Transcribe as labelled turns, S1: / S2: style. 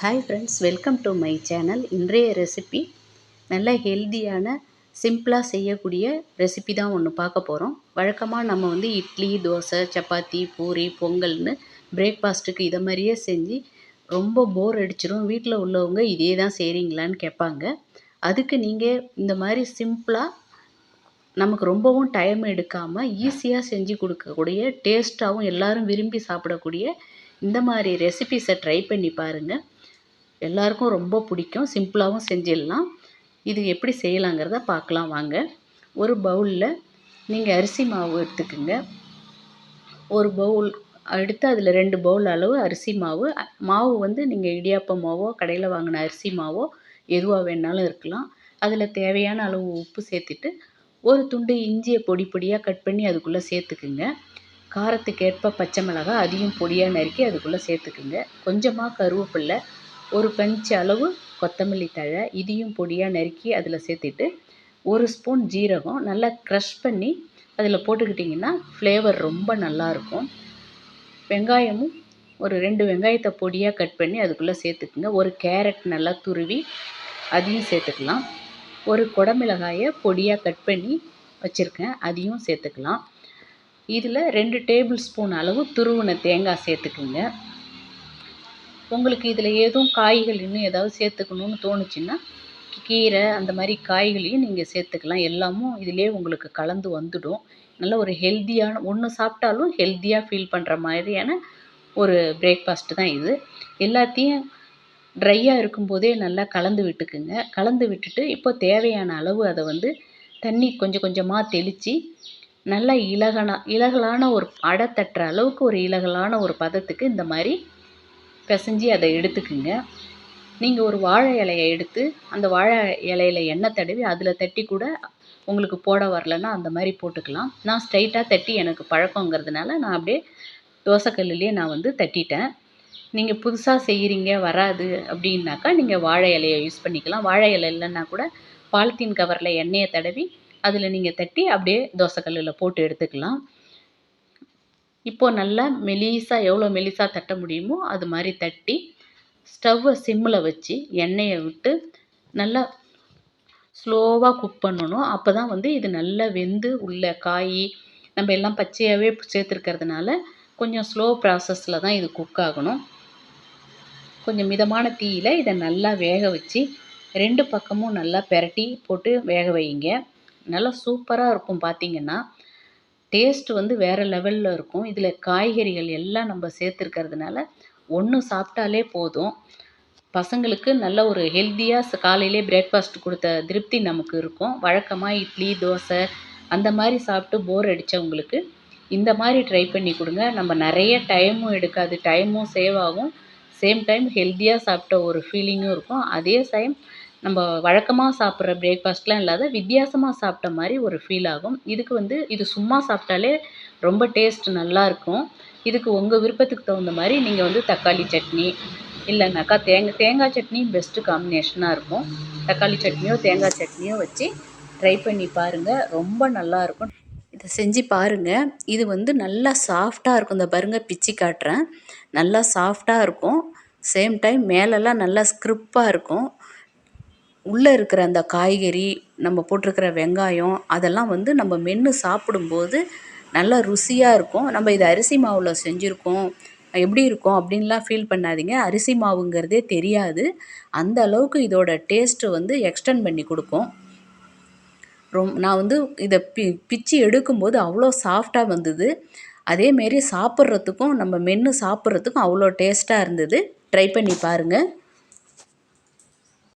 S1: Hi friends welcome to my channel இன்றைய recipe நல்ல ஹெல்தியான சிம்பிளாக செய்யக்கூடிய ரெசிபி தான் ஒன்று பார்க்க போகிறோம் வழக்கமாக நம்ம வந்து இட்லி தோசை சப்பாத்தி பூரி பொங்கல்னு பிரேக்ஃபாஸ்ட்டுக்கு இதை மாதிரியே செஞ்சு ரொம்ப போர் அடிச்சிடும் வீட்டில் உள்ளவங்க இதே தான் செய்கிறீங்களான்னு கேட்பாங்க. அதுக்கு நீங்கள் இந்த மாதிரி சிம்பிளாக நமக்கு ரொம்பவும் டைம் எடுக்காமல் ஈஸியாக செஞ்சு கொடுக்கக்கூடிய டேஸ்ட்டாகவும் எல்லோரும் விரும்பி சாப்பிடக்கூடிய இந்த மாதிரி ரெசிபிஸை ட்ரை பண்ணி பாருங்கள் எல்லாருக்கும் ரொம்ப பிடிக்கும். சிம்பிளாகவும் செஞ்சிடலாம். இது எப்படி செய்யலாங்கிறத பார்க்கலாம் வாங்க. ஒரு பவுலில் நீங்கள் அரிசி மாவு எடுத்துக்கோங்க. ஒரு பவுல் எடுத்து அதில் ரெண்டு பவுல் அளவு அரிசி மாவு. மாவு வந்து நீங்கள் இடியாப்ப மாவோ கடையில் வாங்கின அரிசி மாவோ எதுவாக வேணாலும் இருக்கலாம். அதில் தேவையான அளவு உப்பு சேர்த்துட்டு ஒரு துண்டு இஞ்சியை பொடி பொடியாக கட் பண்ணி அதுக்குள்ளே சேர்த்துக்குங்க. காரத்துக்கேற்ப பச்சை மிளகாய் அதையும் பொடியாக நறுக்கி அதுக்குள்ளே சேர்த்துக்குங்க. கொஞ்சமாக கருவேப்பில்லை ஒரு பஞ்ச் அளவு கொத்தமல்லி தழை இதையும் பொடியாக நறுக்கி அதில் சேர்த்துட்டு ஒரு ஸ்பூன் ஜீரகம் நல்லா க்ரஷ் பண்ணி அதில் போட்டுக்கிட்டிங்கன்னா ஃப்ளேவர் ரொம்ப நல்லாயிருக்கும் வெங்காயமும் ஒரு ரெண்டு வெங்காயத்தை பொடியாக கட் பண்ணி அதுக்குள்ளே சேர்த்துக்குங்க. ஒரு கேரட் நல்லா துருவி அதையும் சேர்த்துக்கலாம். ஒரு குடமிளகாயை பொடியாக கட் பண்ணி வச்சுருக்கேன் அதையும் சேர்த்துக்கலாம். இதில் ரெண்டு டேபிள் ஸ்பூன் அளவு துருவின தேங்காய் சேர்த்துக்குங்க. உங்களுக்கு இதில் ஏதும் காய்கள் இன்னும் ஏதாவது சேர்த்துக்கணுன்னு தோணுச்சுன்னா கீரை அந்த மாதிரி காய்களையும் நீங்கள் சேர்த்துக்கலாம். எல்லாமும் இதிலே உங்களுக்கு கலந்து வந்துடும். நல்ல ஒரு ஹெல்த்தியான ஒன்று சாப்பிட்டாலும் ஹெல்த்தியாக ஃபீல் பண்ணுற மாதிரியான ஒரு பிரேக்ஃபாஸ்ட்டு தான் இது. எல்லாத்தையும் ட்ரையாக இருக்கும்போதே நல்லா கலந்து விட்டுக்குங்க. கலந்து விட்டுட்டு இப்போ தேவையான அளவு அதை வந்து தண்ணி கொஞ்சம் கொஞ்சமாக தெளித்து நல்லா இலகனா இலகலான ஒரு அடை தட்டுற அளவுக்கு ஒரு இலகலான ஒரு பதத்துக்கு இந்த மாதிரி பிசைஞ்சி அதை எடுத்துக்குங்க. நீங்கள் ஒரு வாழை இலையை எடுத்து அந்த வாழை இலையில எண்ணெய் தடவி அதில் தட்டி கூட உங்களுக்கு போட வரலன்னா அந்த மாதிரி போட்டுக்கலாம். நான் ஸ்ட்ரைட்டாக தட்டி எனக்கு பழக்கங்கிறதுனால நான் அப்படியே தோசைக்கல்லுலேயே நான் வந்து தட்டிட்டேன். நீங்கள் புதுசாக செய்கிறீங்க வராது அப்படின்னாக்கா நீங்கள் வாழை இலையை யூஸ் பண்ணிக்கலாம். வாழை இலை இல்லைன்னா கூட பாலித்தீன் கவரில் எண்ணெயை தடவி அதில் நீங்கள் தட்டி அப்படியே தோசைக்கல்லில் போட்டு எடுத்துக்கலாம். இப்போது நல்லா மெலிசாக எவ்வளோ மெலிசாக தட்ட முடியுமோ அது மாதிரி தட்டி ஸ்டவ்வை சிம்மில் வச்சு எண்ணெயை விட்டு நல்லா ஸ்லோவாக குக் பண்ணணும். அப்போ தான் வந்து இது நல்லா வெந்து உள்ள காய் நம்ம எல்லாம் பச்சையாகவே சேர்த்துருக்கிறதுனால கொஞ்சம் ஸ்லோ ப்ராசஸில் தான் இது குக் ஆகணும். கொஞ்சம் மிதமான தீயில் இதை நல்லா வேக வச்சு ரெண்டு பக்கமும் நல்லா பெரட்டி போட்டு வேக வைங்க. நல்லா சூப்பராக இருக்கும். பார்த்திங்கன்னா டேஸ்ட் வந்து வேறு லெவலில் இருக்கும். இதில் காய்கறிகள் எல்லாம் நம்ம சேர்த்துருக்கிறதுனால ஒன்று சாப்பிட்டாலே போதும். பசங்களுக்கு நல்ல ஒரு ஹெல்த்தியாக காலையிலே பிரேக்ஃபாஸ்ட் கொடுத்த திருப்தி நமக்கு இருக்கும். வழக்கமாக இட்லி தோசை அந்த மாதிரி சாப்பிட்டு போர் அடித்தவங்களுக்கு இந்த மாதிரி ட்ரை பண்ணி கொடுங்க. நம்ம நிறைய டைமும் எடுக்காது. டைமும் சேவ் ஆகும். சேம் டைம் ஹெல்த்தியாக சாப்பிட்ட ஒரு ஃபீலிங்கும் இருக்கும். அதே டைம் நம்ம வழக்கமாக சாப்பிட்ற பிரேக்ஃபாஸ்ட்லாம் இல்லாத வித்தியாசமாக சாப்பிட்ட மாதிரி ஒரு ஃபீல் ஆகும். இதுக்கு வந்து இது சும்மா சாப்பிட்டாலே ரொம்ப டேஸ்ட் நல்லாயிருக்கும் இதுக்கு உங்கள் விருப்பத்துக்கு தகுந்த மாதிரி நீங்கள் வந்து தக்காளி சட்னி இல்லைனாக்கா தேங்காய் தேங்காய் சட்னி பெஸ்ட்டு காம்பினேஷனாக இருக்கும். தக்காளி சட்னியோ தேங்காய் சட்னியோ வச்சு ட்ரை பண்ணி பாருங்கள் ரொம்ப நல்லாயிருக்கும் இதை செஞ்சு பாருங்கள் இது வந்து நல்லா சாஃப்டாக இருக்கும். இந்த பாருங்கள் பிச்சு காட்டுறேன். நல்லா சாஃப்டாக இருக்கும். சேம் டைம் மேலெல்லாம் நல்லா ஸ்க்ரிப்பாக இருக்கும். உள்ளே இருக்கிற அந்த காய்கறி நம்ம போட்டிருக்கிற வெங்காயம் அதெல்லாம் வந்து நம்ம மென்று சாப்பிடும்போது நல்லா ருசியாக இருக்கும். நம்ம இதை அரிசி மாவில் செஞ்சுருக்கோம். எப்படி இருக்கும் அப்படின்லாம் ஃபீல் பண்ணாதீங்க. அரிசி மாவுங்கிறதே தெரியாது. அந்த அளவுக்கு இதோட டேஸ்ட்டு வந்து எக்ஸ்டெண்ட் பண்ணி கொடுக்கும். ரொம் நான் வந்து இதை பி பிச்சு எடுக்கும்போது அவ்வளோ சாஃப்டாக வந்தது. அதேமாரி சாப்பிட்றதுக்கும் நம்ம மென்று சாப்பிட்றதுக்கும் அவ்வளோ டேஸ்ட்டாக இருந்தது. ட்ரை பண்ணி பாருங்கள்